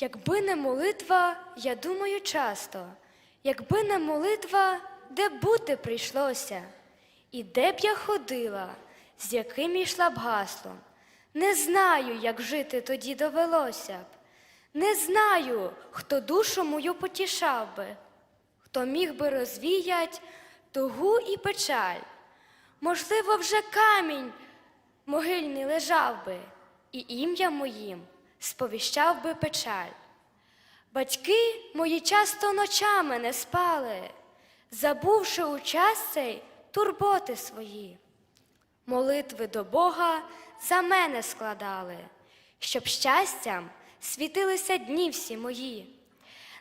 Якби не молитва, я думаю часто, якби не молитва, де бути прийшлося, і де б я ходила, з яким йшла б гаслом. Не знаю, як жити тоді довелося б. Не знаю, хто душу мою потішав би, хто міг би розвіять тугу і печаль. Можливо, вже камінь могильний лежав би, і ім'я моїм сповіщав би печаль. Батьки мої часто ночами не спали, забувши у час цей турботи свої. Молитви до Бога за мене складали, щоб щастям світилися дні всі мої.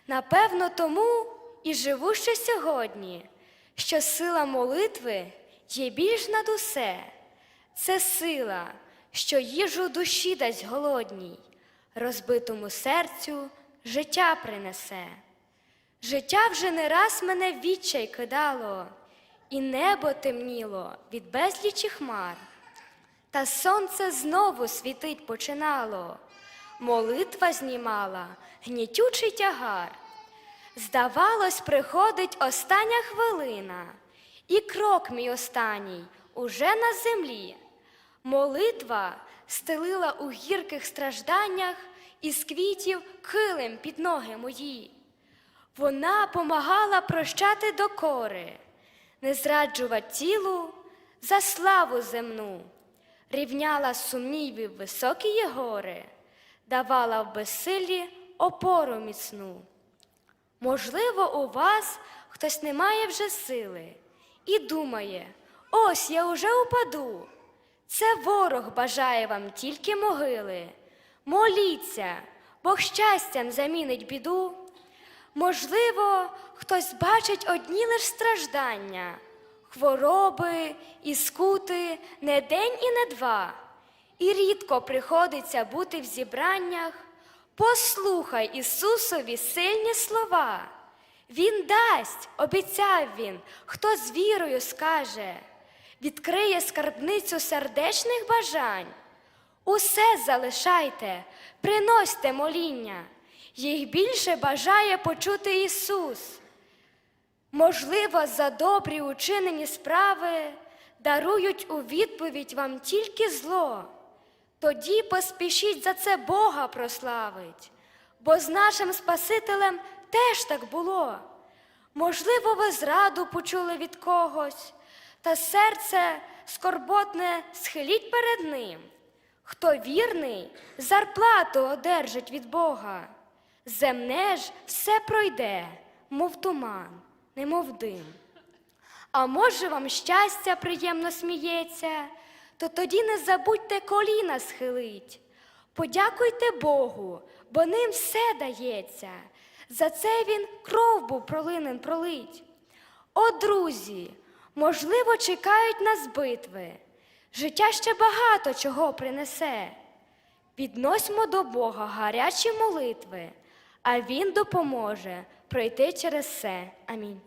Напевно, тому і живу ще сьогодні, що сила молитви є більш над усе. Це сила, що їжу душі дасть голодній, розбитому серцю життя принесе. Життя вже не раз мене відчай кидало, і небо темніло від безлічі хмар. Та сонце знову світить починало, молитва знімала гнітючий тягар. Здавалось, приходить остання хвилина, і крок мій останній уже на землі. Молитва стелила у гірких стражданнях із квітів килим під ноги мої. Вона помагала прощати докори, не зраджувати тілу за славу земну, рівняла сумнівів високі гори, давала в безсиллі опору міцну. Можливо, у вас хтось не має вже сили і думає, ось я уже упаду. Це ворог бажає вам тільки могили. Моліться, Бог щастям замінить біду. Можливо, хтось бачить одні лиш страждання, хвороби і скути не день і не два, і рідко приходиться бути в зібраннях. Послухай Ісусові сильні слова. Він дасть, обіцяв він, хто з вірою скаже, відкриє скарбницю сердечних бажань. Усе залишайте, приносьте моління, їх більше бажає почути Ісус. Можливо, за добрі учинені справи дарують у відповідь вам тільки зло. Тоді поспішіть за це Бога прославить, бо з нашим Спасителем теж так було. Можливо, ви зраду почули від когось, та серце скорботне схиліть перед ним. Хто вірний, зарплату одержить від Бога. Земне ж все пройде, мов туман, немов дим. А може, вам щастя приємно сміється, то тоді не забудьте коліна схилить. Подякуйте Богу, бо ним все дається. За це він кров був пролинен пролить. О, друзі, можливо, чекають нас битви. Життя ще багато чого принесе. Підносьмо до Бога гарячі молитви, а Він допоможе пройти через все. Амінь.